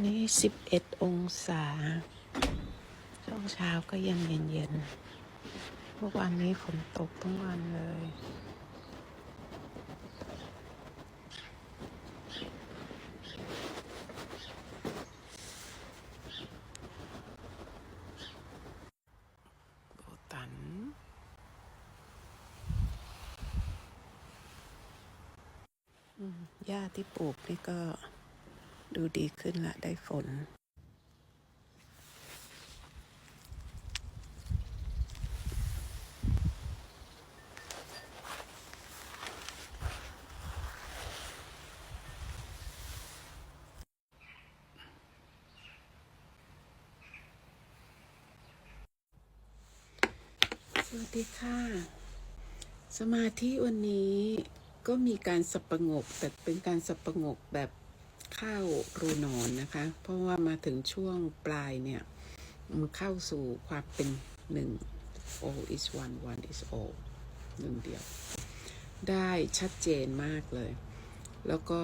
ันนี้11องศา ช่วงเช้าก็ยังเย็นๆเมื่อวานนี้ฝนตกทั้งวันเลย โบตัน อืมหญ้าที่ปลูกนี่ก็ ดีขึ้นละได้ฝน สวัสดีค่ะ สมาธิวันนี้ก็มีการสับประงกแต่เป็นการสับประงกแบบ ข้ารูนอนนะคะ เพราะว่ามาถึงช่วงปลายเนี่ยมันเข้าสู่ความเป็นหนึ่ง all is one one is all หนึ่งเดียว ได้ชัดเจนมากเลย แล้วก็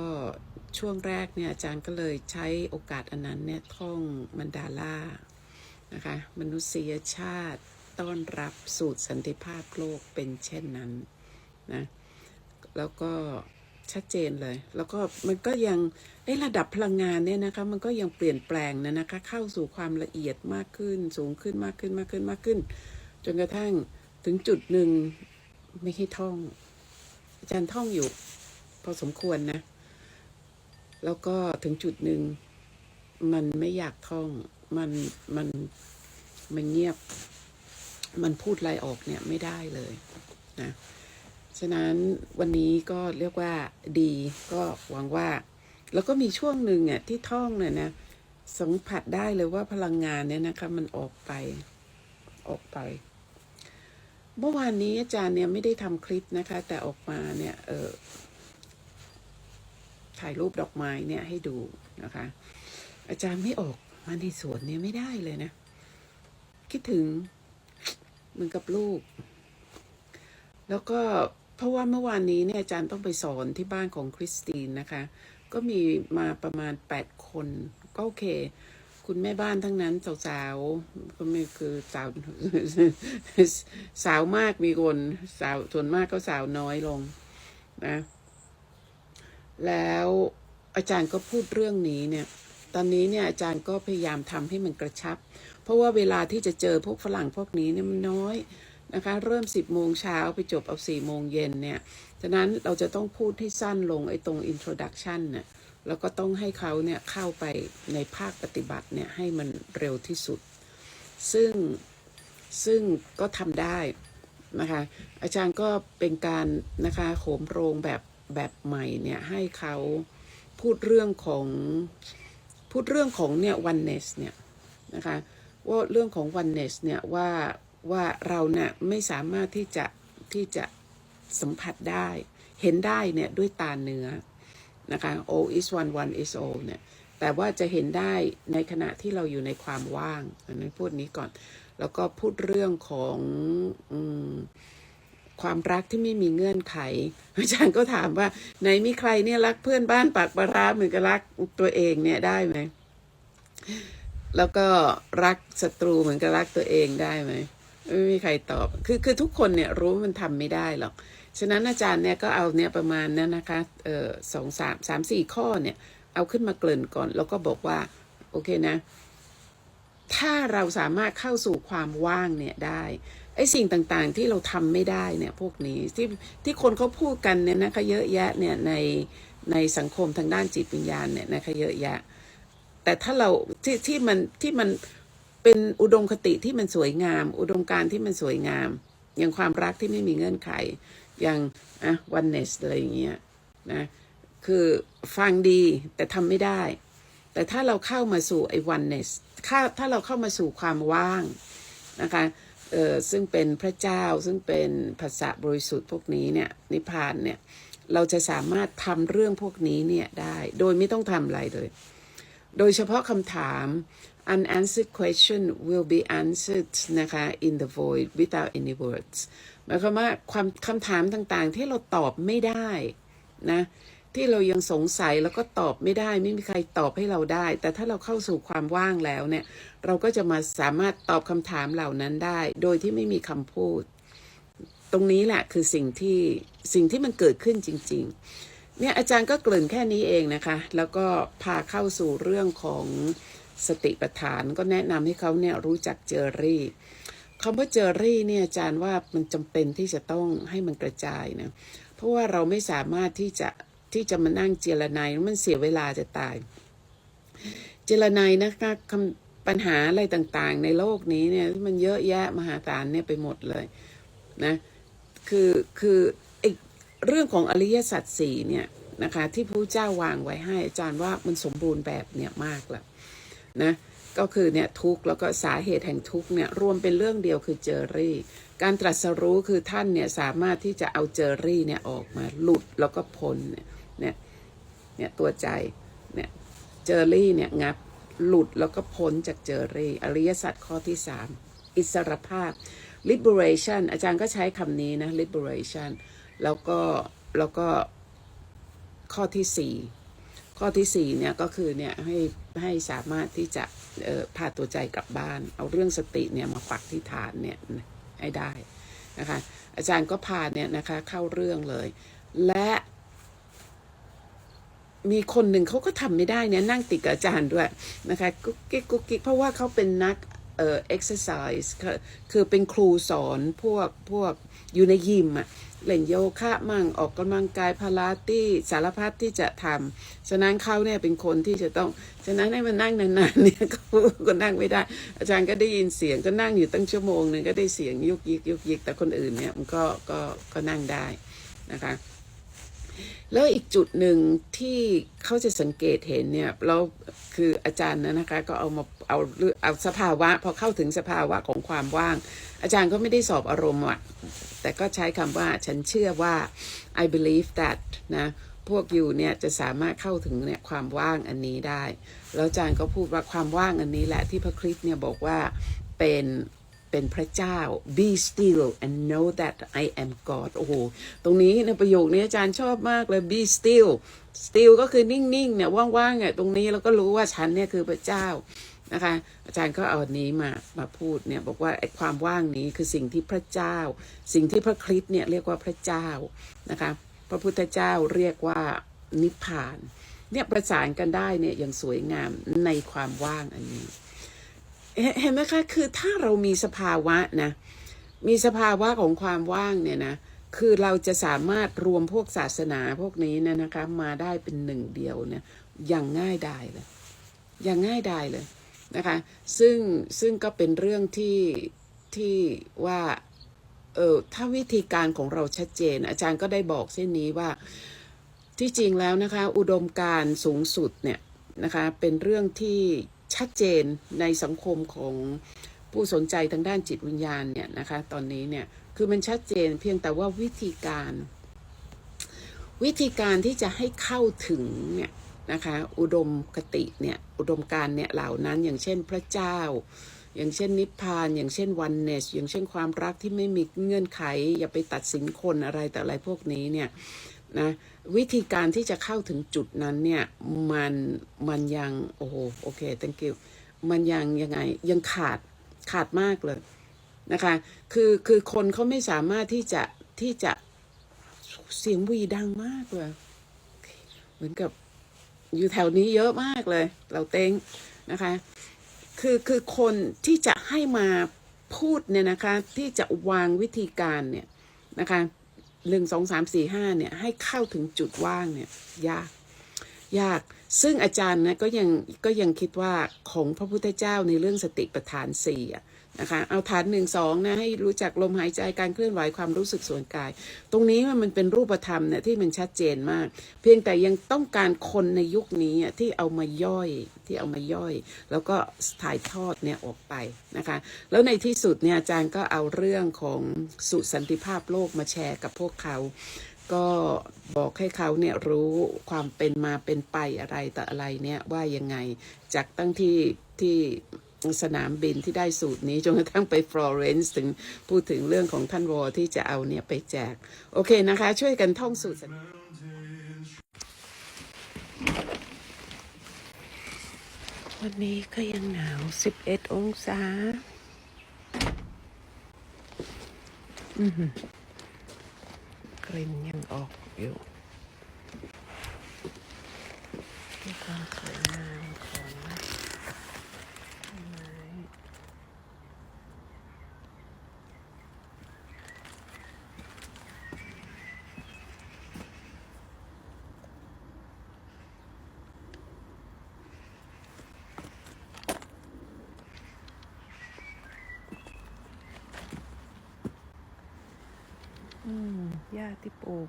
ช่วงแรกเนี่ยอาจารย์ก็เลยใช้โอกาสอันนั้นเนี่ยท่องมันดาล่านะคะมนุษยชาติต้อนรับสูตรสันติภาพโลกเป็นเช่นนั้นนะแล้วก็ ชัดเจนเลย แล้วก็มันก็ยังไอระดับพลังงานเนี่ยนะคะ มันก็ยังเปลี่ยนแปลงนะนะคะ เข้าสู่ความละเอียดมากขึ้น สูงขึ้นมากขึ้นมากขึ้นมากขึ้น จนกระทั่งถึงจุดหนึ่งไม่ให้ท่อง อาจารย์ท่องอยู่ พอสมควรนะ แล้วก็ถึงจุดหนึ่งมันไม่อยากท่อง มันมันมันเงียบ มันพูดอะไรออกเนี่ยไม่ได้เลยนะ ฉะนั้นวันนี้ก็เรียกว่าดีก็หวังว่า แล้วก็มีช่วงหนึ่งอะที่ท่องเนี่ยนะสัมผัสได้เลยว่าพลังงานเนี่ยนะคะมันออกไปออกไป เมื่อวานนี้อาจารย์เนี่ยไม่ได้ทำคลิปนะคะ แต่ออกมาเนี่ยเออถ่ายรูปดอกไม้เนี่ยให้ดูนะคะ อาจารย์ไม่ออกมาในสวนเนี่ยไม่ได้เลยนะ คิดถึงเหมือนกับลูก แล้วก็ ราะว่าเมื่อวานนี้เนี่ยอาจารย์ต้องไปสอนที่บ้านของคริสตินนะคะ ก็มีมาประมาณ 8 คน ก็โอเค คุณแม่บ้านทั้งนั้นสาวๆก็ไม่คือสาวสาวมากมีคนสาวส่วนมากก็สาวน้อยลงนะ แล้วอาจารย์ก็พูดเรื่องนี้เนี่ย ตอนนี้เนี่ยอาจารย์ก็พยายามทำให้มันกระชับ เพราะว่าเวลาที่จะเจอพวกฝรั่งพวกนี้เนี่ยมันน้อย นะคะเริ่ม 10โมงเช้าไปจบเอา4โมงเย็นเนี่ย ฉะนั้นเราจะต้องพูดให้สั้นลงไอ้ตรง introduction เนี่ยแล้วก็ต้องให้เขาเนี่ยเข้าไปในภาคปฏิบัติเนี่ยให้มันเร็วที่สุด ซึ่งซึ่งก็ทำได้นะคะ อาจารย์ก็เป็นการนะคะโหมโรงแบบแบบใหม่เนี่ยให้เขาพูดเรื่องของพูดเรื่องของเนี่ย oneness เนี่ยนะคะว่าเรื่องของ oneness เนี่ยว่า ว่าเราเนี่ยไม่สามารถที่จะที่จะสัมผัสได้ เห็นได้เนี่ยด้วยตาเนื้อนะคะ all is one one is all เนี่ยแต่ว่าจะเห็นได้ในขณะที่เราอยู่ในความว่างอันนั้นพูดนี้ก่อน แล้วก็พูดเรื่องของอความรักที่ไม่มีเงื่อนไข อาจารย์ก็ถามว่าไหนมีใครเนี่ยรักเพื่อนบ้านปากปาราเหมือนกับรักตัวเองเนี่ยได้ไหมแล้วก็รักศัตรูเหมือนกับรักตัวเองได้ไหม ไม่มีใครตอบ คือคือทุกคนเนี่ยรู้ว่ามันทำไม่ได้หรอก ฉะนั้นอาจารย์เนี่ยก็เอาเนี่ยประมาณนั้นนะคะ เออสองสามสามสี่ข้อเนี่ยเอาขึ้นมาเกริ่นก่อน แล้วก็บอกว่า โอเคนะ ถ้าเราสามารถเข้าสู่ความว่างเนี่ยได้ไอ้สิ่งต่างๆที่เราทำไม่ได้เนี่ยพวกนี้ที่ที่คนเขาพูดกันเนี่ยนะคะเยอะแยะเนี่ยในในสังคมทางด้านจิตวิญญาณเนี่ยนะคะเยอะแยะ แต่ถ้าเราที่ที่มันที่มัน เป็นอุดมคติที่มันสวยงาม อุดมการที่มันสวยงาม อย่างความรักที่ไม่มีเงื่อนไข อย่างอะวันเนสอะไรอย่างเงี้ยนะคือฟังดีแต่ทำไม่ได้ แต่ถ้าเราเข้ามาสู่ไอ้วันเนสถ้าถ้าเราเข้ามาสู่ความว่างนะคะเออซึ่งเป็นพระเจ้าซึ่งเป็นภาษาบริสุทธิ์พวกนี้เนี่ยนิพพานเนี่ยเราจะสามารถทำเรื่องพวกนี้เนี่ยได้ โดยไม่ต้องทำอะไรเลย โดยเฉพาะคำถาม unanswered question will be answered นะคะ in the void without any words หมายความว่าความคำถามต่างๆ ที่เราตอบไม่ได้นะที่เรายังสงสัยแล้วก็ตอบไม่ได้ ไม่มีใครตอบให้เราได้ แต่ถ้าเราเข้าสู่ความว่างแล้วเนี่ย เราก็จะมาสามารถตอบคำถามเหล่านั้นได้ โดยที่ไม่มีคำพูด ตรงนี้แหละคือสิ่งที่สิ่งที่มันเกิดขึ้นจริง ๆ เนี่ยอาจารย์ก็เกริ่นแค่นี้เองนะคะ แล้วก็พาเข้าสู่เรื่องของ สติปัฏฐานก็แนะนำให้เขาเนี่ยรู้จักเจอรี่คำว่าเจอรี่เนี่ยอาจารย์ว่ามันจำเป็นที่จะต้องให้มันกระจายนะเพราะว่าเราไม่สามารถที่จะที่จะมานั่งเจรนายมันเสียเวลาจะตาย เจรนายนะคะคำปัญหาอะไรต่างๆ ในโลกนี้เนี่ยมันเยอะแยะมหาศาลเนี่ยไปหมดเลยนะคือคือไอเรื่องของอริยสัจสี่เนี่ยนะคะที่พระเจ้าวางไว้ให้อาจารย์ว่ามันสมบูรณ์แบบเนี่ยมากแล้ว นะก็คือเนี่ยทุกข์แล้วก็สาเหตุแห่งทุกข์เนี่ยรวมเป็นเรื่องเดียวคือเจอรี่ การตรัสรู้คือท่านเนี่ยสามารถที่จะเอาเจอรี่เนี่ยออกมาหลุดแล้วก็พ้นเนี่ยเนี่ยเนี่ยตัวใจเนี่ยเจอรี่เนี่ยงับหลุดแล้วก็พ้นจากเจอรี่ อริยสัจข้อที่สามอิสรภาพ liberation อาจารย์ก็ใช้คำนี้นะ liberation แล้วก็แล้วก็ข้อที่สี่ ข้อที่สี่เนี่ยก็คือเนี่ยให้ให้สามารถที่จะพาตัวใจกลับบ้าน เอาเรื่องสติเนี่ยมาปักที่ฐานเนี่ยให้ได้นะคะอาจารย์ก็พาเนี่ยนะคะเข้าเรื่องเลย และมีคนหนึ่งเขาก็ทำไม่ได้เนี่ยนั่งติดกับอาจารย์ด้วยนะคะกุ๊กกิ๊กกุ๊กกิ๊กเพราะว่าเขาเป็นนัก เอ่อ exercise คือคือเป็นครูสอนพวกพวกอยู่ในยิมอะเล่นโยคะมั่งออกกำลังกายพาราตี้สารพัดที่จะทำฉะนั้นเขาเนี่ยเป็นคนที่จะต้อง ฉะนั้นให้มันนั่งนานๆเนี่ยเขาก็นั่งไม่ได้ อาจารย์ก็ได้ยินเสียงก็นั่งอยู่ตั้งชั่วโมงหนึ่งก็ได้เสียงยุกยิกยุกยิกแต่คนอื่นเนี่ยมันก็ก็ก็นั่งได้นะคะ แล้วอีกจุดหนึ่งที่เขาจะสังเกตเห็นเนี่ยเราคืออาจารย์นะนะคะก็เอามาเอาเรื่อเอาสภาวะพอเข้าถึงสภาวะของความว่าง อาจารย์ก็ไม่ได้สอบอารมณ์อะแต่ก็ใช้คำว่าฉันเชื่อว่า I believe that นะพวกอยู่เนี่ยจะสามารถเข้าถึงเนี่ยความว่างอันนี้ได้ แล้วอาจารย์ก็พูดว่าความว่างอันนี้แหละที่พระคริสต์เนี่ยบอกว่าเป็น เป็นพระเจ้า be still and know that I am God โอ้โห ตรงนี้ในประโยคนี้อาจารย์ชอบมากเลย be still still ก็คือนิ่งๆเนี่ยว่างๆเนี่ยตรงนี้แล้วก็รู้ว่าฉันเนี่ยคือพระเจ้านะคะอาจารย์ก็เอาอันนี้มามาพูดเนี่ยบอกว่าไอ้ความว่างนี้คือสิ่งที่พระเจ้า สิ่งที่พระคริสต์เนี่ยเรียกว่าพระเจ้านะคะพระพุทธเจ้าเรียกว่านิพพานเนี่ยประสานกันได้เนี่ยอย่างสวยงามในความว่างอันนี้ เห็นไหมคะ คือถ้าเรามีสภาวะนะ มีสภาวะของความว่างเนี่ยนะ คือเราจะสามารถรวมพวกศาสนาพวกนี้นยนะคะมาได้เป็นหนึ่งเดียวเนี่ยอย่างง่ายดายเลย อย่างง่ายดายเลยนะคะ ซึ่งซึ่งก็เป็นเรื่องที่ที่ว่า เออถ้าวิธีการของเราชัดเจน อาจารย์ก็ได้บอกเส้นนี้ว่าที่จริงแล้วนะคะ อุดมการสูงสุดเนี่ยนะคะ เป็นเรื่องที่ ชัดเจนในสังคมของผู้สนใจทางด้านจิตวิญญาณเนี่ยนะคะตอนนี้เนี่ยคือมันชัดเจนเพียงแต่ว่าวิธีการ วิธีการที่จะให้เข้าถึงเนี่ยนะคะอุดมคติเนี่ยอุดมการเนี่ยเหล่านั้นอย่างเช่นพระเจ้า อย่างเช่นนิพพาน อย่างเช่นวันเนสอย่างเช่นความรักที่ไม่มีเงื่อนไข อย่าไปตัดสินคนอะไรแต่อะไรพวกนี้เนี่ยนะ วิธีการที่จะเข้าถึงจุดนั้นเนี่ยมันมันยังโอ้โหโอเค thank you มันยังยังไงยังขาดขาดมากเลยนะคะคือคือคนเขาไม่สามารถที่จะที่จะเสียงวีดังมากเลย เหมือนกับอยู่แถวนี้เยอะมากเลย เราเต้งนะคะ คือคือคนที่จะให้มาพูดเนี่ยนะคะ ที่จะวางวิธีการเนี่ยนะคะ หนึ่งสองสามสี่ห้าเนี่ยให้เข้าถึงจุดว่างเนี่ยยากยาก ซึ่งอาจารย์นะก็ยังก็ยังคิดว่าของพระพุทธเจ้าในเรื่องสติปัฏฐานสี่อะ นะคะเอาฐานหนึ่งสองนะให้รู้จักลมหายใจการเคลื่อนไหวความรู้สึกส่วนกาย ตรงนี้มันเป็นรูปธรรมเนี่ยที่มันชัดเจนมาก เพียงแต่ยังต้องการคนในยุคนี้ที่เอามาย่อยที่เอามาย่อย แล้วก็ถ่ายทอดเนี่ยออกไปนะคะแล้วในที่สุดเนี่ยอาจารย์ก็เอาเรื่องของสุสันติภาพโลกมาแชร์กับพวกเขาก็บอกให้เขาเนี่ยรู้ความเป็นมาเป็นไปอะไรแต่อะไรเนี่ยว่ายังไงจากตั้งที่ที่ สนามบินที่ได้สูตรนี้จนกระทั่งไปฟลอเรนซ์ถึงพูดถึงเรื่องของท่านวอที่จะเอาเนี่ยไปแจก โอเคนะคะ ช่วยกันท่องสูตรวันนี้ก็ยังหนาว 11 องศา อืกลิ่นยังออกอยู่มีสวยงาม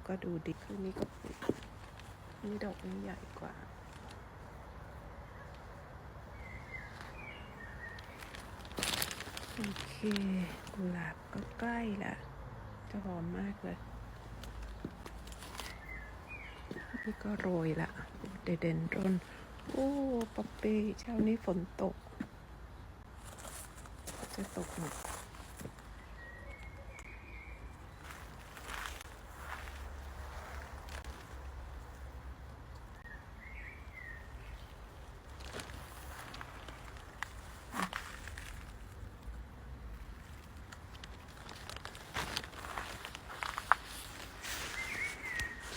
ก็ดูดีขึ้นนี่ก็นี่ดอกนี้ใหญ่กว่า โอเคกุหลาบก็ใกล้ละ จะหอมมากเลย นี่ก็โรยละเดเดนรอนโอ้ป๊อปปี้เช้านี้ฝนตก จะตกหนัก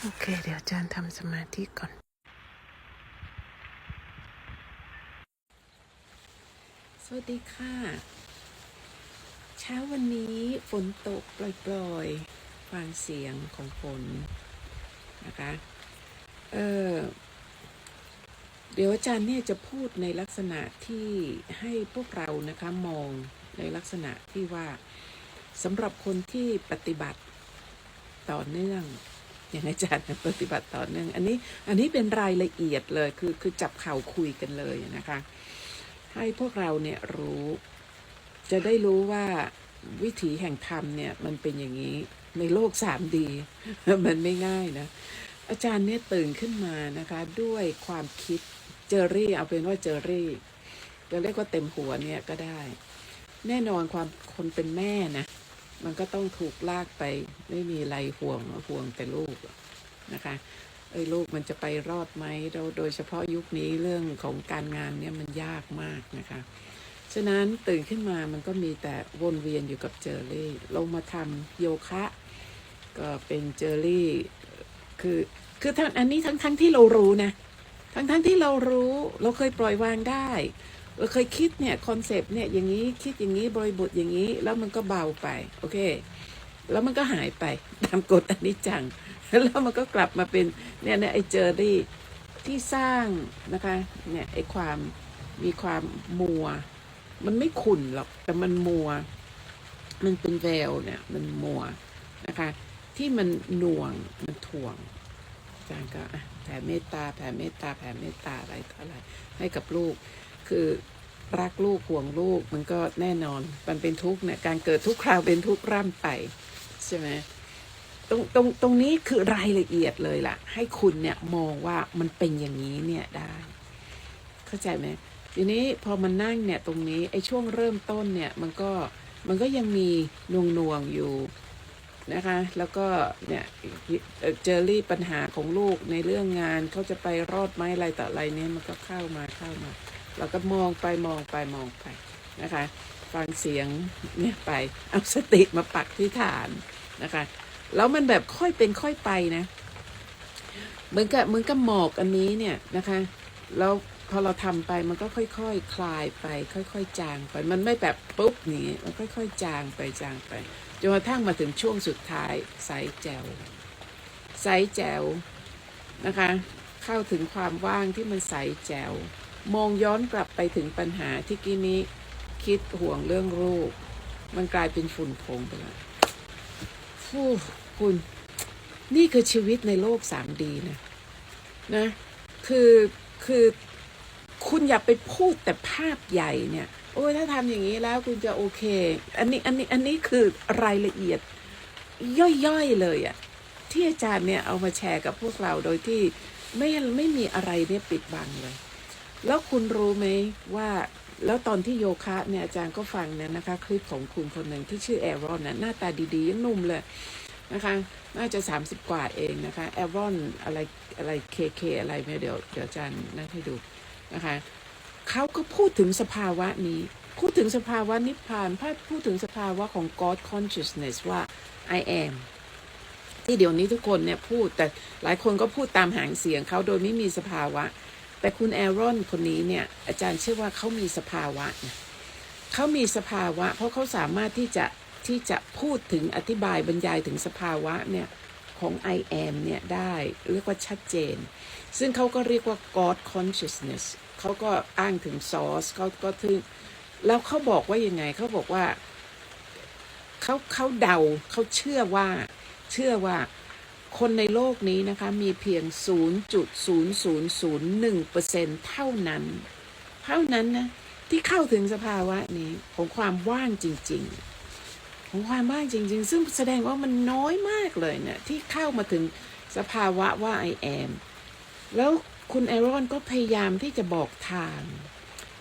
โอเค เดี๋ยวอา จารย์ทำสมาธิก่อน สวัสดีค่ะ เช้าวันนี้ฝนตกปล่อยๆ ฟังเสียงของฝนนะคะ เออเดี๋ยวอาจารย์เนี่ยจะพูดในลักษณะที่ให้พวกเรานะคะมองในลักษณะที่ว่าสำหรับคนที่ปฏิบัติต่อเนื่อง อย่างอาจารย์ปฏิบัติต่อเนื่องอันนี้อันนี้เป็นรายละเอียดเลยคือคือจับเข่าคุยกันเลยนะคะ ให้พวกเราเนี่ยรู้ จะได้รู้ว่าวิถีแห่งธรรมเนี่ยมันเป็นอย่างนี้ในโลกสามดีมันไม่ง่ายนะ อาจารย์เนี่ยตื่นขึ้นมานะคะ ด้วยความคิดเจอรี่ เอาเป็นว่าเจอรี่จะเรียกว่าเต็มหัวเนี่ยก็ได้ แน่นอนความคนเป็นแม่นะ มันก็ต้องถูกลากไป ไม่มีอะไรห่วงห่วงแต่ลูกนะคะเอ้ยลูกมันจะไปรอดไหมเราโดยเฉพาะยุคนี้เรื่องของการงานเนี่ยมันยากมากนะคะ ฉะนั้นตื่นขึ้นมามันก็มีแต่วนเวียนอยู่กับเจอรี่ ลงมาทำโยคะ ก็เป็นเจอรี่คือคือทั้งอันนี้ทั้งทั้งที่เรารู้นะ ทั้งทั้งที่เรารู้เราเคยปล่อยวางได้ เราเคยคิดเนี่ยคอนเซปต์เนี่ยอย่างนี้คิดอย่างนี้บริบทอย่างนี้ แล้วมันก็เบาไป โอเค แล้วมันก็หายไปตามกฎอันิจจัง แล้วมันก็กลับมาเป็นเนี่ยเนี่ยไอ้เจอรี่ที่สร้างนะคะเนี่ยไอ้ความมีความมัว มันไม่ขุ่นหรอกแต่มันมัว มันเป็นแววเนี่ยมันมัวนะคะ ที่มันหน่วงมันถ่วงอาจารย์ก็แผ่เมตตาแผ่เมตตาแผ่เมตตาอะไรต่ออะไรให้กับลูก คือรักลูกห่วงลูกมันก็แน่นอน มันเป็นทุกข์เนี่ยการเกิดทุกคราวเป็นทุกข์ร่ำไปใช่ไหมตรงตรงตรงนี้คือรายละเอียดเลยล่ะ ให้คุณเนี่ยมองว่ามันเป็นอย่างนี้เนี่ยได้ เข้าใจไหมทีนี้พอมันนั่งเนี่ยตรงนี้ไอ้ช่วงเริ่มต้นเนี่ยมันก็มันก็ยังมีนวงนวงอยู่นะคะ แล้วก็เนี่ยเจอรี่ปัญหาของลูกในเรื่องงานเขาจะไปรอดไหมอะไรต่ออะไรเนี่ยมันก็เข้ามาเข้ามา เราก็มองไปมองไปมองไปนะคะ ฟังเสียงเนี่ยไปเอาสติมาปักที่ฐานนะคะ แล้วมันแบบค่อยเป็นค่อยไปนะเหมือนกับเหมือนกับหมอกอันนี้เนี่ยนะคะ แล้วพอเราทำไปมันก็ค่อยๆคคลายไป ค่อย ๆ จางไป มันไม่แบบปุ๊บหนีมันค่อย ๆ จางไปจางไปจนกระทั่งมาถึงช่วงสุดท้ายใสแจวใสแจวนะคะ เข้าถึงความว่างที่มันใสแจว มองย้อนกลับไปถึงปัญหาที่กี้นี้คิดห่วงเรื่องรูปมันกลายเป็นฝุ่นผงไปแล้วฟู้คุณ นี่คือชีวิตในโลก 3D นะ นะ คือคือคุณอย่าไปพูดแต่ภาพใหญ่เนี่ย โอ้ยถ้าทำอย่างนี้แล้วคุณจะโอเค อันนี้อันนี้อันนี้คือรายละเอียด ย่อยๆเลยอะที่อาจารย์เนี่ยเอามาแชร์กับพวกเราโดยที่ไม่ไม่มีอะไรเนี่ยปิดบังเลย แล้วคุณรู้ไหมว่าแล้วตอนที่โยคะเนี่ยอาจารย์ก็ฟังเนี่ยนะคะ คลิปของคุณคนหนึ่งที่ชื่อแอรอนน่ะหน้าตาดีๆนุ่มเลยนะคะน่าจะ 30 กว่าเองนะคะแอรอนอะไรอะไรเคเคอะไรไม่เดี๋ยวเดี๋ยวอาจารย์นั่นให้ดูนะคะเขาก็พูดถึงสภาวะนี้ พูดถึงสภาวะนิพพานพูดถึงสภาวะของ God consciousness ว่า I am ที่เดี๋ยวนี้ทุกคนเนี่ยพูดแต่หลายคนก็พูดตามหางเสียงเขาโดยไม่มีสภาวะ แต่คุณแอรอนคนนี้เนี่ย อาจารย์เชื่อว่าเขามีสภาวะเขามีสภาวะ เพราะเขาสามารถที่จะที่จะพูดถึงอธิบายบรรยายถึงสภาวะเนี่ยของ I am เนี่ยได้เรียกว่าชัดเจน ซึ่งเขาก็เรียกว่า God consciousness เขาก็อ้างถึง source เขาก็ถึงแล้วเขาบอกว่ายังไงเขาบอกว่าเขาเขาเดาเขาเชื่อว่าเชื่อว่า คนในโลกนี้นะคะมีเพียง 0.0001%เท่านั้น เท่านั้นนะที่เข้าถึงสภาวะนี้ของความว่างจริง ๆ ของความว่างจริง ๆ ซึ่งแสดงว่ามันน้อยมากเลยเนะี่ยที่เข้ามาถึงสภาวะว่า I am แล้วคุณแอรอนก็พยายามที่จะบอกทาง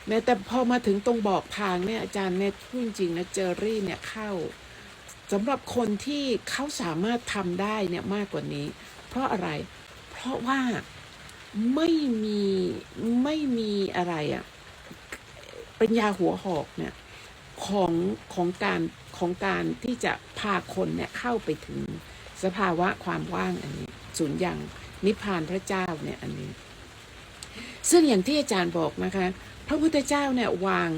แม้แต่พอมาถึงตรงบอกทางเนี่ยอาจารย์เนี่ยพูดจริงนะเจอรี่เนี่ยเข้า สำหรับคนที่เขาสามารถทำได้เนี่ยมากกว่านี้ เพราะอะไร เพราะว่าไม่มีไม่มีอะไรอะปัญญาหัวหอกเนี่ยของของการของการที่จะพาคนเนี่ยเข้าไปถึงสภาวะความว่างอันนี้ศูนย์ย่างนิพพานพระเจ้าเนี่ยอันนี้ ซึ่งอย่างที่อาจารย์บอกนะคะ พระพุทธเจ้าเนี่ยวาง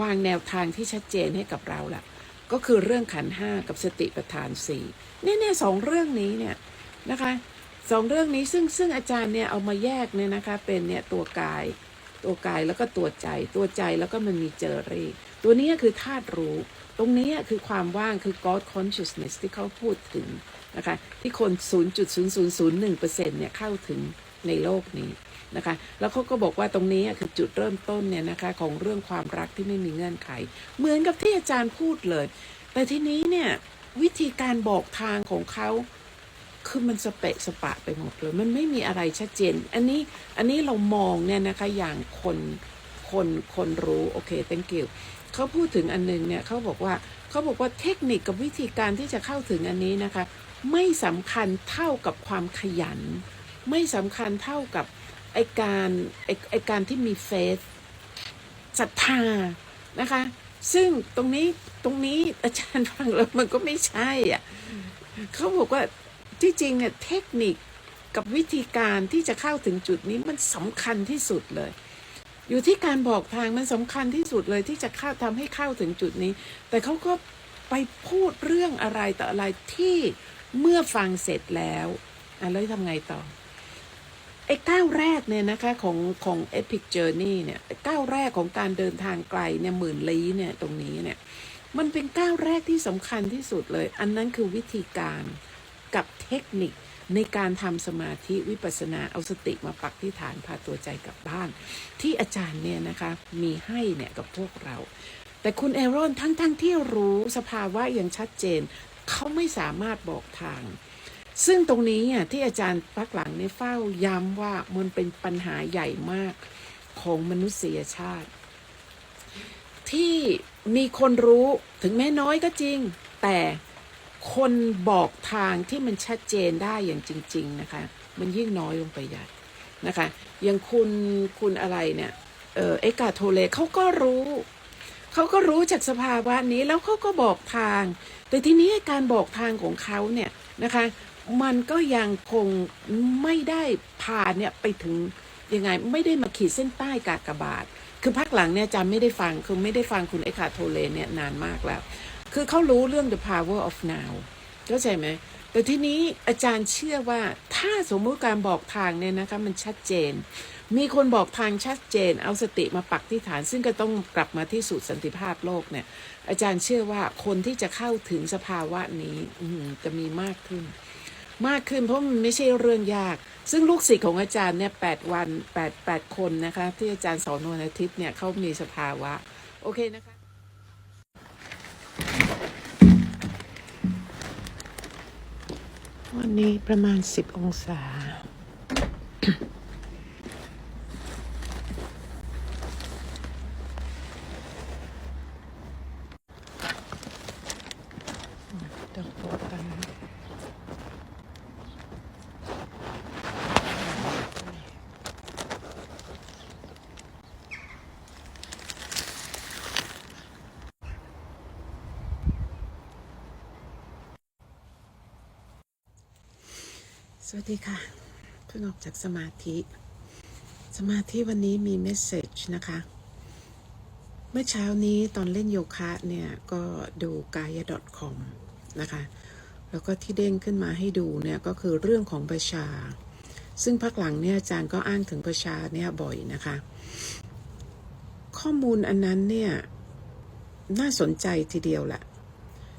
วางแนวทางที่ชัดเจนให้กับเราละ ก็คือเรื่องขันห้ากับสติปัฏฐานสี่เนี่ยเนี่ยสองเรื่องนี้เนี่ยนะคะสองเรื่องนี้ซึ่งซึ่งอาจารย์เนี่ยเอามาแยกเนี่ยนะคะเป็นเนี่ยตัวกายตัวกายแล้วก็ตัวใจตัวใจแล้วก็มันมีเจอรี่ตัวนี้คือธาตุรู้ ตรงนี้คือความว่างคือ God consciousness ที่เขาพูดถึงนะคะที่คน 0.0001%เนี่ยเข้าถึงในโลกนี้ นะคะ แล้วเขาก็บอกว่าตรงนี้คือจุดเริ่มต้นเนี่ยนะคะของเรื่องความรักที่ไม่มีเงื่อนไข เหมือนกับที่อาจารย์พูดเลย แต่ทีนี้เนี่ยวิธีการบอกทางของเขาคือมันสเปะสปะไปหมดเลย มันไม่มีอะไรชัดเจน อันนี้อันนี้เรามองเนี่ยนะคะอย่างคนคนคนรู้โอเค thank you เขาพูดถึงอันนึงเนี่ยเขาบอกว่าเขาบอกว่าเทคนิคกับวิธีการที่จะเข้าถึงอันนี้นะคะ ไม่สำคัญเท่ากับความขยัน ไม่สำคัญเท่ากับ ไอการไอไอการที่มีเฟสศรัทธานะคะ ซึ่งตรงนี้ตรงนี้อาจารย์ฟังแล้วมันก็ไม่ใช่อะเขาบอกว่าที่จริงเนี่ยเทคนิคกับวิธีการที่จะเข้าถึงจุดนี้มันสำคัญที่สุดเลย อยู่ที่การบอกทางมันสำคัญที่สุดเลยที่จะเข้าทำให้เข้าถึงจุดนี้ แต่เขาก็ไปพูดเรื่องอะไรต่ออะไรที่เมื่อฟังเสร็จแล้วอะแล้วทำไงต่อ ไอ้ก้าวแรกเนี่ยนะคะของของ Epic Journey เนี่ยก้าวแรกของการเดินทางไกลเนี่ยหมื่นลี้เนี่ยตรงนี้เนี่ยมันเป็นก้าวแรกที่สำคัญที่สุดเลย อันนั้นคือวิธีการกับเทคนิคในการทำสมาธิวิปัสสนาเอาสติมาปักที่ฐานพาตัวใจกลับบ้าน ที่อาจารย์เนี่ยนะคะมีให้เนี่ยกับพวกเรา แต่คุณเอรอนทั้งๆทที่รู้สภาวะอย่างชัดเจน เขาไม่สามารถบอกทาง ซึ่งตรงนี้อะที่อาจารย์พักหลังในเฝ้าย้ำว่ามันเป็นปัญหาใหญ่มากของมนุษยชาติ ที่มีคนรู้ถึงแม้น้อยก็จริง แต่คนบอกทางที่มันชัดเจนได้อย่างจริง ๆ นะคะ มันยิ่งน้อยลงไปใหญ่นะคะอย่างคุณคุณอะไรเนี่ยเออเอกาโทเลเขาก็รู้เขาก็รู้จากสภาวะนี้แล้วเขาก็บอกทาง แต่ทีนี้การบอกทางของเขาเนี่ยนะคะ มันก็ยังคงไม่ได้พาเนี่ยไปถึงยังไงไม่ได้มาขีดเส้นใต้กากบาท คือพักหลังเนี่ยจำไม่ได้ฟังคือไม่ได้ฟังคุณเอกาโทเลเนี่ยนานมากแล้ว คือเขารู้เรื่อง the power of now เข้าใจไหมแต่ทีนี้อาจารย์เชื่อว่าถ้าสมมติการบอกทางเนี่ยนะคะมันชัดเจน มีคนบอกทางชัดเจน เอาสติมาปักที่ฐาน ซึ่งก็ต้องกลับมาที่สูตรสันติภาพโลกเนี่ย อาจารย์เชื่อว่าคนที่จะเข้าถึงสภาวะนี้จะมีมากขึ้น มากขึ้นเพราะมันไม่ใช่เรื่องยาก ซึ่งลูกศิษย์ของอาจารย์เนี่ยแปดวันแปดแปดคนนะคะ ที่อาจารย์สอนวันอาทิตย์เนี่ยเขามีสภาวะ โอเคนะคะ วันนี้ประมาณสิบองศา ต้องโปะกัน สวัสดีค่ะเพิ่งออกจากสมาธิ สมาธิวันนี้มีเมสเซจนะคะ เมื่อเช้านี้ตอนเล่นโยคะเนี่ย ก็ดูกาย .com นะคะ แล้วก็ที่เด้งขึ้นมาให้ดูเนี่ย ก็คือเรื่องของประชา ซึ่งพักหลังเนี่ยอาจารย์ก็อ้างถึงประชาเนี่ยบ่อยนะคะ ข้อมูลอันนั้นเนี่ย น่าสนใจทีเดียวแหละ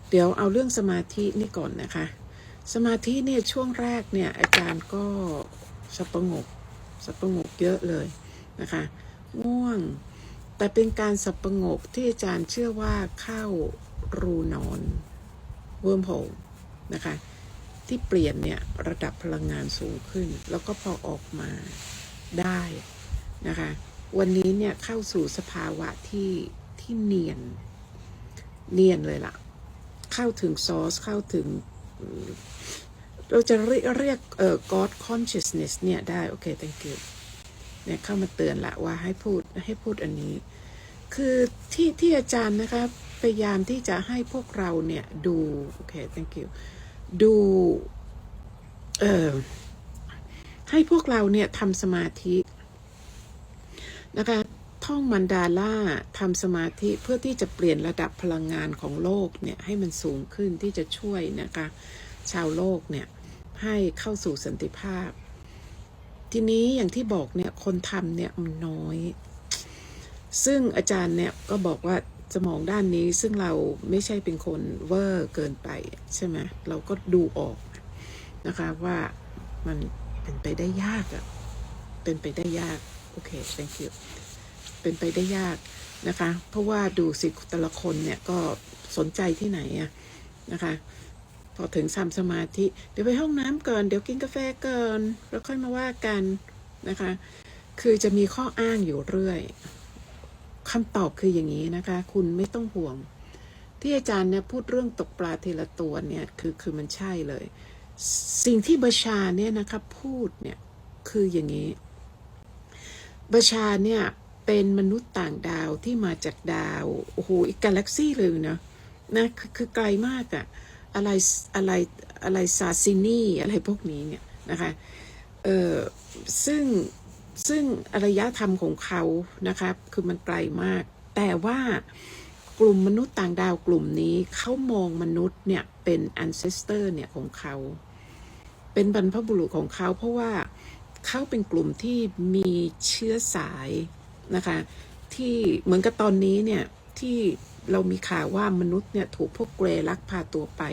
เดี๋ยวเอาเรื่องสมาธินี่ก่อนนะคะ สมาธิเนี่ยช่วงแรกเนี่ยอาจารย์ก็สปงกสปงกเยอะเลยนะคะง่วงแต่เป็นการสับปงกที่อาจารย์เชื่อว่าเข้ารูนอนเวิร์มโฮลนะคะที่เปลี่ยนเนี่ยระดับพลังงานสูงขึ้น แล้วก็พอออกมาได้นะคะวันนี้เนี่ยเข้าสู่สภาวะที่ที่เนียนเนียนเลยล่ะ เข้าถึงซอสเข้าถึง เราจะเรียกเอ่อ God consciousness เนี่ยได้ โอเค thank you เนี่ยเข้ามาเตือนละว่าให้พูดให้พูดอันนี้ คือที่ที่อาจารย์นะคะพยายามที่จะให้พวกเราเนี่ยดู โอเค thank you ดูเอ่อให้พวกเราเนี่ยทำสมาธินะคะ ท่องมันดาล่าทำสมาธิเพื่อที่จะเปลี่ยนระดับพลังงานของโลกเนี่ยให้มันสูงขึ้นที่จะช่วยนะคะชาวโลกเนี่ยให้เข้าสู่สันติภาพ ทีนี้อย่างที่บอกเนี่ยคนทำเนี่ยมันน้อย ซึ่งอาจารย์เนี่ยก็บอกว่าสมองด้านนี้ซึ่งเราไม่ใช่เป็นคนเวอร์เกินไปใช่ไหมเราก็ดูออกนะคะว่ามันเป็นไปได้ยากอะเป็นไปได้ยาก โอเค thank you เป็นไปได้ยากนะคะ เพราะว่าดูสิแต่ละคนเนี่ยก็สนใจที่ไหนอะนะคะ พอถึงทำสมาธิ เดี๋ยวไปห้องน้ำก่อน เดี๋ยวกินกาแฟก่อนแล้วค่อยมาว่ากันนะคะ คือจะมีข้ออ้างอยู่เรื่อยคำตอบคืออย่างนี้นะคะ คุณไม่ต้องห่วง ที่อาจารย์เนี่ยพูดเรื่องตกปลาทีละตัวเนี่ยคือคือมันใช่เลย สิ่งที่บัชาเนี่ยนะคะพูดเนี่ยคืออย่างนี้บัชาเนี่ย เป็นมนุษย์ต่างดาวที่มาจากดาว โอ้โห อีกกาแล็กซี่เลยนะนะคือคือไกลมากอะอะไรอะไรอะไรซาซินีอะไรพวกนี้เนี่ยนะคะเออซึ่งซึ่งอารยธรรมของเขานะคะคือมันไกลมาก แต่ว่ากลุ่มมนุษย์ต่างดาวกลุ่มนี้เขามองมนุษย์เนี่ยเป็น ancestor เนี่ยของเขาเป็นบรรพบุรุษของเขาเพราะว่าเขาเป็นกลุ่มที่มีเชื้อสาย นะคะ ที่เหมือนกับตอนนี้เนี่ยที่เรามีข่าวว่ามนุษย์เนี่ยถูกพวกเกรลักพาตัวไป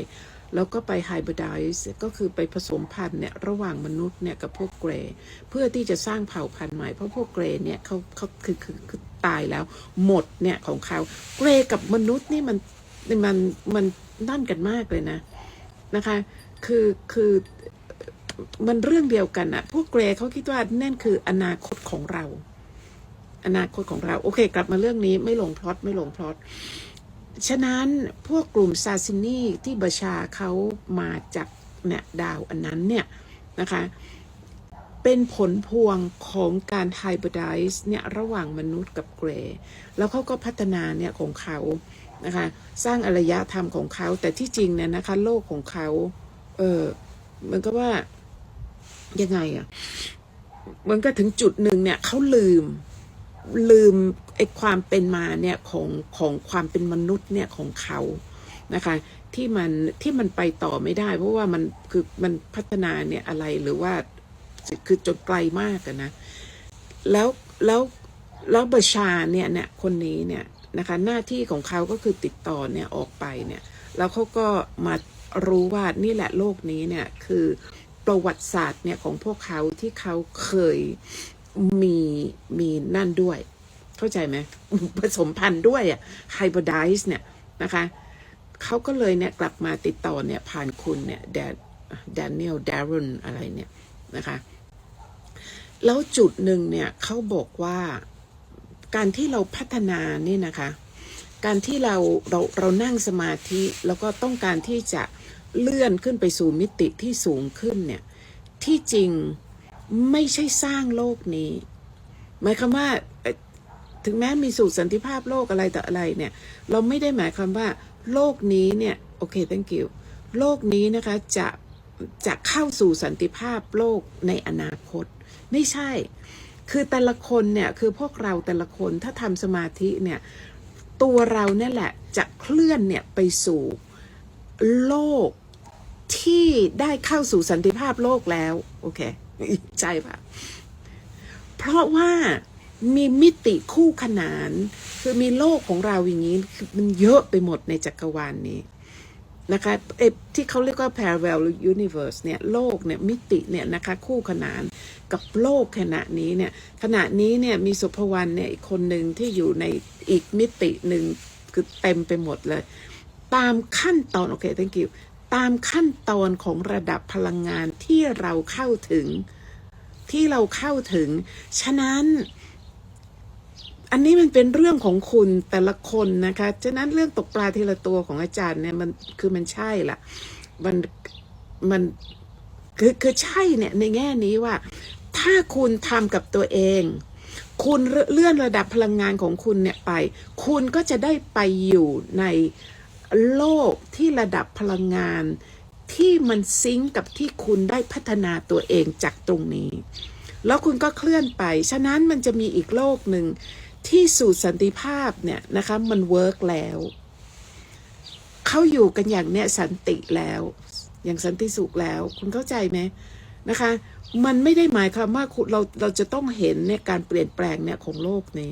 แล้วก็ไปไฮบริดไซ์ก็คือไปผสมพันธุ์เนี่ยระหว่างมนุษย์เนี่ยกับพวกเกรเพื่อที่จะสร้างเผ่าพันธุ์ใหม่เพราะพวกเกรเนี่ยเขาเขาคือคือคือตายแล้ว หมดเนี่ยของเขาเกรกับมนุษย์นี่มันมันมันนั่นกันมากเลยนะนะคะคือคือมันเรื่องเดียวกันอะพวกเกรเขาคิดว่านั่นคืออนาคตของเรา อนาคตของเรา โอเค กลับมาเรื่องนี้ไม่ลงพลอตไม่ลงพลอตฉะนั้นพวกกลุ่มซาซินีที่บชาเขามาจากเนี่ยดาวอันนั้นเนี่ยนะคะ เป็นผลพวงของการไฮบริดไซ์เนี่ยระหว่างมนุษย์กับเกรย์แล้วเขาก็พัฒนาเนี่ยของเขานะคะสร้างอารยธรรมของเขาแต่ที่จริงเนี่ยนะคะโลกของเขาเออมือนกับว่ายังไงอะเหมือนกับถึงจุดหนึ่งเนี่ยเขาลืม ลืมไอ้ความเป็นมาเนี่ยของของความเป็นมนุษย์เนี่ยของเขานะคะที่มันที่มันไปต่อไม่ได้ เพราะว่ามันคือมันพัฒนาเนี่ยอะไรหรือว่าคือจนไกลมากนะแล้วแล้วแล้วบชาเนี่ยเนี่ยคนนี้เนี่ยนะคะหน้าที่ของเขาก็คือติดต่อเนี่ยออกไปเนี่ยแล้วเขาก็มารู้ว่านี่แหละโลกนี้เนี่ยคือประวัติศาสตร์เนี่ยของพวกเขาที่เขาเคย มีมีนั่นด้วย เข้าใจไหมผสมพันธุ์ด้วยอะไฮบริดไซ์เนี่ยนะคะเขาก็เลยเนี่ยกลับมาติดต่อเนี่ยผ่านคุณเนี่ยแดนแดเนียลดารอนอะไรเนี่ยนะคะแล้วจุดหนึ่งเนี่ยเขาบอกว่าการที่เราพัฒนานี่นะคะ การที่เราเราเรานั่งสมาธิแล้วก็ต้องการที่จะเลื่อนขึ้นไปสู่มิติที่สูงขึ้นเนี่ยที่จริง ไม่ใช่สร้างโลกนี้ หมายความว่าถึงแม้มีสูตรสันติภาพโลกอะไรต่ออะไรเนี่ย เราไม่ได้หมายความว่า โลกนี้เนี่ยโอเค thank you โลกนี้นะคะจะจะเข้าสู่สันติภาพโลกในอนาคต ไม่ใช่ คือแต่ละคนเนี่ยคือพวกเราแต่ละคนถ้าทำสมาธิเนี่ยตัวเราเนี่ยแหละจะเคลื่อนเนี่ยไปสู่โลกที่ได้เข้าสู่สันติภาพโลกแล้ว โอเค ใช่ปะเพราะว่ามีมิติคู่ขนาน คือมีโลกของเราอย่างนี้มันเยอะไปหมดในจักรวาลนี้นะคะเอที่เขาเรียกว่า parallel universe เนี่ยโลกเนี่ยมิติเนี่ยนะคะคู่ขนานกับโลกขณะนี้เนี่ยขณะนี้เนี่ยมีสุภวรรณเนี่ยอีกคนหนึ่งที่อยู่ในอีกมิติหนึ่งคือเต็มไปหมดเลย ตามขั้นตอนโอเค thank you ตามขั้นตอนของระดับพลังงานที่เราเข้าถึง ที่เราเข้าถึง ฉะนั้น อันนี้มันเป็นเรื่องของคุณแต่ละคนนะคะ ฉะนั้นเรื่องตกปลาทีละตัวของอาจารย์เนี่ยมันคือมันใช่ละมันมันคือคือใช่เนี่ยในแง่นี้ว่า ถ้าคุณทำกับตัวเอง คุณเลื่อนระดับพลังงานของคุณเนี่ยไป คุณก็จะได้ไปอยู่ใน โลกที่ระดับพลังงาน ที่มันซิงกับที่คุณได้พัฒนาตัวเองจากตรงนี้ แล้วคุณก็เคลื่อนไป ฉะนั้นมันจะมีอีกโลกหนึ่งที่สู่สันติภาพเนี่ยนะคะมันเวิร์กแล้วเขาอยู่กันอย่างเนี้ยสันติแล้ว อย่างสันติสุขแล้ว คุณเข้าใจไหมนะคะ มันไม่ได้หมายความว่าคุณเราเราจะต้องเห็นเนี่ยการเปลี่ยนแปลงเนี่ยของโลกนี้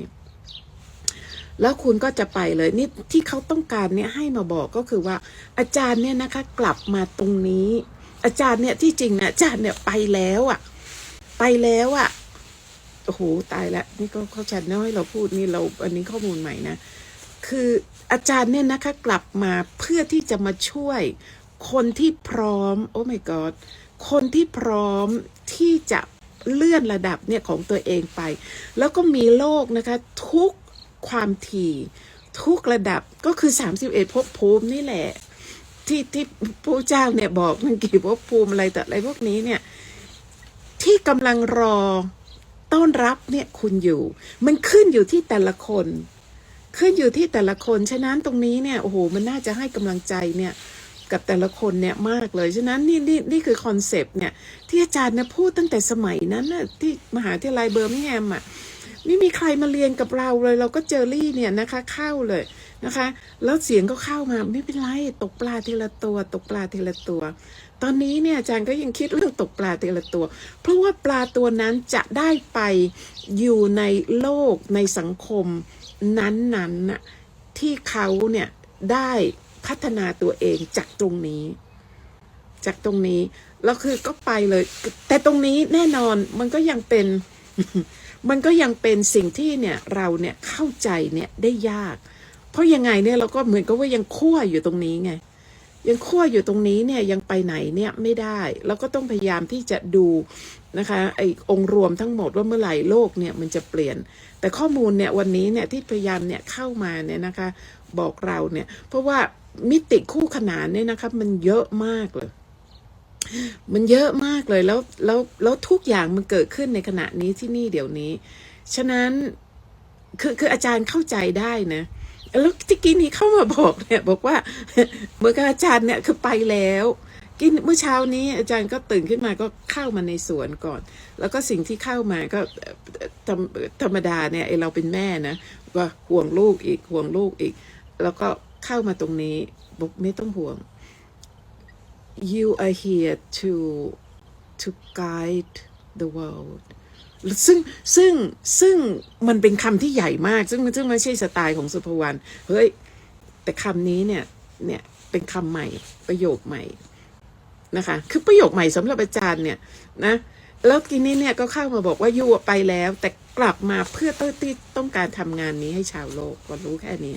แล้วคุณก็จะไปเลยนี่ที่เขาต้องการเนี่ยให้มาบอกก็คือว่า อาจารย์เนี่ยนะคะกลับมาตรงนี้ อาจารย์เนี่ยที่จริงเนี่ยอาจารย์เนี่ยไปแล้วอะ่ะ ไปแล้วอะ่ะโอ้โหตายล้วนี่ก็เข้าใจนะให้เราพูดนี่เราอันนี้ข้อมูลใหม่นะคืออาจารย์เนี่ยนะคะกลับมาเพื่อที่จะมาช่วย คนที่พร้อม โอ้ my god คนที่พร้อมที่จะเลื่อนระดับเนี่ยของตัวเองไป แล้วก็มีโลกนะคะทุก ความถี่ทุกระดับก็คือ 31ภพภูมินี่แหละ ที่ที่พระเจ้าเนี่ยบอกมันกี่ภพภูมิอะไรแต่อะไรพวกนี้เนี่ย ที่กำลังรอต้อนรับเนี่ยคุณอยู่ มันขึ้นอยู่ที่แต่ละคน ขึ้นอยู่ที่แต่ละคนฉะนั้นตรงนี้เนี่ยโอ้โหมันน่าจะให้กำลังใจเนี่ยกับแต่ละคนเนี่ยมากเลย ฉะนั้นนี่นี่นี่คือคอนเซปต์เนี่ยที่อาจารย์เนี่ยพูดตั้งแต่สมัยนั้นน่ะที่มหาวิทยาลัยเบอร์มิงแฮมอะ ไม่มีใครมาเรียนกับเราเลย เราก็เจอรี่เนี่ยนะคะ เข้าเลยนะคะ แล้วเสียงก็เข้ามาไม่เป็นไรตกปลาทีละตัว ตกปลาทีละตัว ตอนนี้เนี่ยอาจารย์ก็ยังคิดเรื่องตกปลาทีละตัว เพราะว่าปลาตัวนั้นจะได้ไปอยู่ในโลกในสังคมนั้นๆน่ะที่เขาเนี่ยได้พัฒนาตัวเองจากตรงนี้ จากตรงนี้แล้วคือก็ไปเลย แต่ตรงนี้แน่นอนมันก็ยังเป็น มันก็ยังเป็นสิ่งที่เนี่ยเราเนี่ยเข้าใจเนี่ยได้ยาก เพราะยังไงเนี่ยเราก็เหมือนกับว่ายังคั่วอยู่ตรงนี้ไงยังคั่วอยู่ตรงนี้เนี่ยยังไปไหนเนี่ยไม่ได้ แล้วก็ต้องพยายามที่จะดูนะคะไอ้องรวมทั้งหมดว่าเมื่อไหร่โลกเนี่ยมันจะเปลี่ยน แต่ข้อมูลเนี่ยวันนี้เนี่ยที่พยายามเนี่ยเข้ามาเนี่ยนะคะบอกเราเนี่ยเพราะว่ามิติคู่ขนานเนี่ยนะคะมันเยอะมากเลย มันเยอะมากเลยแล้วแล้วแล้วทุกอย่างมันเกิดขึ้นในขณะนี้ที่นี่เดี๋ยวนี้ ฉะนั้นคือคืออาจารย์เข้าใจได้นะแล้วที่กี้นี้เข้ามาบอกเนี่ยบอกว่าเมื่อกับอาจารย์เนี่ยคือไปแล้วกินเมื่อเช้านี้อาจารย์ก็ตื่นขึ้นมาก็เข้ามาในสวนก่อน แล้วก็สิ่งที่เข้ามาก็ธรรมธรมดาเนี่ยไอเราเป็นแม่นะว่าห่วงลูกอีกห่วงลูกอีก แล้วก็เข้ามาตรงนี้บอกไม่ต้องห่วง you are here to to guide the world ซึ่งซึ่งซึ่งมันเป็นคำที่ใหญ่มาก ซึ่งซึ่งไม่ใช่สไตล์ของสุภวรรณเฮ้ย แต่คำนี้เนี่ยเนี่ยเป็นคำใหม่ประโยคใหม่นะคะ คือประโยคใหม่สำหรับอาจารย์เนี่ยนะแล้วทีนี้เนี่ยก็เข้ามาบอกว่ายูไปแล้ว แต่กลับมาเพื่อต้ที่ต้องการทำงานนี้ให้ชาวโลกก็รู้แค่นี้